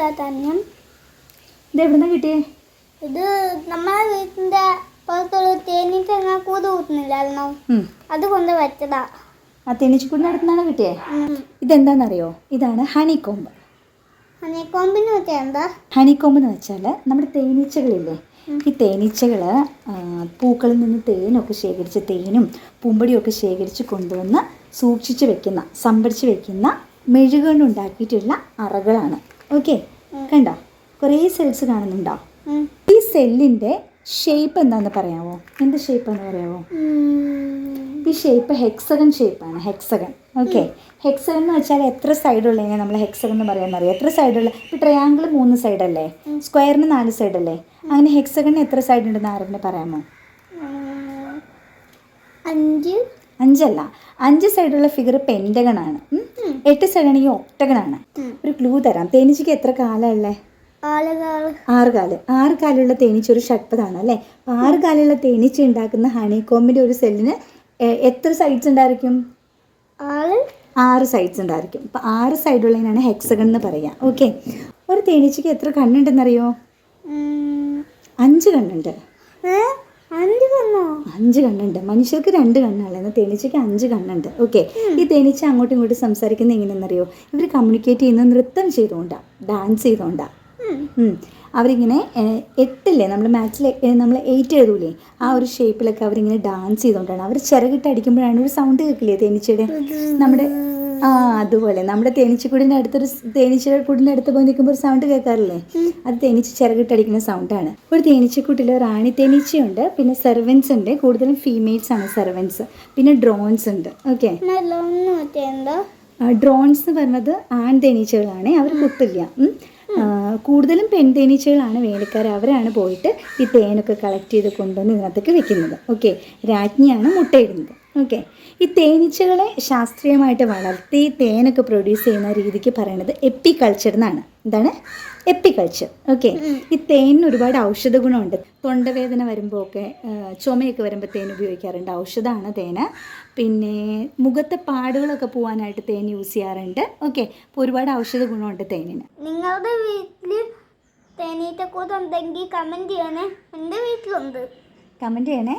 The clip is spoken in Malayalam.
എന്താ ധാന്യം ഇത് എവിടുന്ന കിട്ടിയേ? ഇത് നമ്മളെ വീട്ടിന്റെ പുറത്തുള്ള തേനീച്ച കൂത് കൂട് കൂട്ടുന്നില്ലായിരുന്നോ? അത് കൊണ്ട് വെച്ചതാ. ആ തേനീച്ചക്കൂടിന്റെ അടുത്തുനിന്നാണ് കിട്ടിയേ. ഇതെന്താണെന്നറിയോ ഇതാണ് ഹണി കോമ്പ് ഹണി കോമ്പിന് വെച്ചാൽ എന്താ? ഹണിക്കോമ്പ് കോമ്പ് എന്ന് വെച്ചാൽ നമ്മുടെ തേനീച്ചകളില്ലേ? ഈ തേനീച്ചകൾ പൂക്കളിൽ നിന്ന് തേനൊക്കെ ശേഖരിച്ച് തേനും പൂമ്പടിയൊക്കെ ശേഖരിച്ച് കൊണ്ടുവന്ന് സൂക്ഷിച്ച് വെക്കുന്ന സംഭരിച്ച് വെക്കുന്ന മെഴുകുകൊണ്ട് ഉണ്ടാക്കിയിട്ടുള്ള അറകളാണ്. ഓക്കെ കണ്ടോ? കുറേ സെൽസ് കാണുന്നുണ്ടോ? ഈ സെല്ലിന്റെ ഷേപ്പ് എന്താന്ന് പറയാമോ എന്ത് ഷേപ്പ് ഷേപ്പാന്ന് പറയാമോ ഈ ഷേപ്പ് ഹെക്സഗൺ ഷേപ്പാണ് ഹെക്സഗൺ ഓക്കെ ഹെക്സഗൺ എന്ന് വെച്ചാൽ എത്ര സൈഡ് സൈഡുള്ളതിനെ നമ്മൾ ഹെക്സഗൺ എന്ന് പറയാൻ അറിയാം. എത്ര സൈഡ് സൈഡുള്ള ഇപ്പോൾ ട്രയാങ്കിൾ മൂന്ന് സൈഡ് അല്ലേ? സ്ക്വയറിന് നാല് സൈഡ് അല്ലേ? അങ്ങനെ ഹെക്സഗണിന് എത്ര സൈഡ് ഉണ്ടെന്ന് ആരെങ്കിലും പറയാമോ. അഞ്ച്. അഞ്ചല്ല. അഞ്ച് സൈഡുള്ള ഫിഗർ പെൻഡഗൺ ആണ്. എട്ട് സൈഡാണെങ്കിൽ ഒക്ടഗൺ ഒരു ക്ലൂ തരാം. തേനീച്ചയ്ക്ക് എത്ര കാലമുള്ളേ ആറുകാൽ ആറ് കാൽ. ആറ് കാലുള്ള തേനീച്ച ഒരു ഷഡ്പതാണ് അല്ലേ? അപ്പൊ ആറ് കാലുള്ള തേനീച്ച ഉണ്ടാക്കുന്ന ഹണി കോമ്പിന്റെ ഒരു സെല്ലിന് എത്ര സൈഡ്സ് ഉണ്ടായിരിക്കും? ആറ്. സൈഡ്സ് ഉണ്ടായിരിക്കും. അപ്പോൾ ആറ് സൈഡുള്ളതിനാണ് ഹെക്സഗൺ എന്ന് പറയുക ഓക്കെ ഒരു തേനീച്ചയ്ക്ക് എത്ര കണ്ണുണ്ടെന്നറിയോ. അഞ്ച് കണ്ണുണ്ട്? അഞ്ച് കണ്ണോ? അഞ്ച് കണ്ണുണ്ട്. മനുഷ്യർക്ക് രണ്ട് കണ്ണാണ് എന്നാൽ തേനീച്ചയ്ക്ക് അഞ്ച് കണ്ണുണ്ട്. ഓക്കെ. ഈ തേനീച്ച അങ്ങോട്ടും ഇങ്ങോട്ടും സംസാരിക്കുന്നത് എങ്ങനെയെന്നറിയോ? ഇവർ കമ്മ്യൂണിക്കേറ്റ് ചെയ്യുന്നത് നൃത്തം ചെയ്തുകൊണ്ടാണ് ഡാൻസ് ചെയ്തുകൊണ്ടാണ്. അവരിങ്ങനെ എട്ടല്ലേ? എട്ടില്ലേ നമ്മൾ മാത്സിൽ നമ്മൾ എയ്റ്റ് എഴുതൂലേ? ആ ഒരു ഷേപ്പിലൊക്കെ അവരിങ്ങനെ ഡാൻസ് ചെയ്തുകൊണ്ടാണ്. അവർ ചിറകിട്ട് അടിക്കുമ്പോഴാണ് ഒരു സൗണ്ട് കേൾക്കില്ലേ തേനീച്ചയുടെ? നമ്മുടെ ആ അതുപോലെ. നമ്മുടെ തേനീച്ചക്കൂടിന്റെ അടുത്തൊരു തേനീച്ചക്കൂടിന്റെ അടുത്ത് പോയി നിൽക്കുമ്പോൾ ഒരു സൗണ്ട് കേൾക്കാറില്ലേ? അത് തേനീച്ച ചിറകിട്ടടിക്കുന്ന സൗണ്ടാണ് ഒരു തേനീച്ചക്കൂട്ടിൽ റാണി തേനീച്ചയുണ്ട്. പിന്നെ സെർവൻസ് ഉണ്ട്. കൂടുതലും ഫീമെയിൽസ് ആണ് സെർവൻസ് പിന്നെ ഡ്രോൺസ് ഉണ്ട്. ഓക്കെ ഡ്രോൺസ് എന്ന് പറഞ്ഞത് ആൺ തേനീച്ചകളാണ്. അവർ കുത്തില്ല. കൂടുതലും പെൺ തേനീച്ചകളാണ് വേലക്കാർ. അവരാണ് പോയിട്ട് ഈ തേനൊക്കെ കളക്ട് ചെയ്ത് കൊണ്ടുവന്ന് ഇതിനകത്തേക്ക് വെക്കുന്നത്. ഓക്കെ രാജ്ഞിയാണ് മുട്ടയിടുന്നത്. ഓക്കെ. ഈ തേനീച്ചകളെ ശാസ്ത്രീയമായിട്ട് വളർത്തി തേനൊക്കെ പ്രൊഡ്യൂസ് ചെയ്യുന്ന രീതിക്ക് പറയുന്നത് എപ്പിക്കൾച്ചർ എന്നാണ്. എന്താണ്? എപ്പി കൾച്ചർ ഓക്കെ ഈ തേനിന് ഒരുപാട് ഔഷധ ഗുണമുണ്ട് തൊണ്ടവേദന വരുമ്പോൾ ഒക്കെ ചുമയൊക്കെ വരുമ്പോൾ തേൻ ഉപയോഗിക്കാറുണ്ട്. ഔഷധമാണ് തേന് പിന്നെ മുഖത്തെ പാടുകളൊക്കെ പോകാനായിട്ട് തേൻ യൂസ് ചെയ്യാറുണ്ട്. ഓക്കെ. അപ്പോൾ ഒരുപാട് ഔഷധ ഗുണമുണ്ട് തേനിന്. നിങ്ങളുടെ വീട്ടിൽ തേനീറ്റക്കൂട്ട് ഉണ്ടെങ്കിൽ കമന്റ് ചെയ്യണേ. എന്റെ വീട്ടിലുണ്ട്. കമന്റ് ചെയ്യണേ.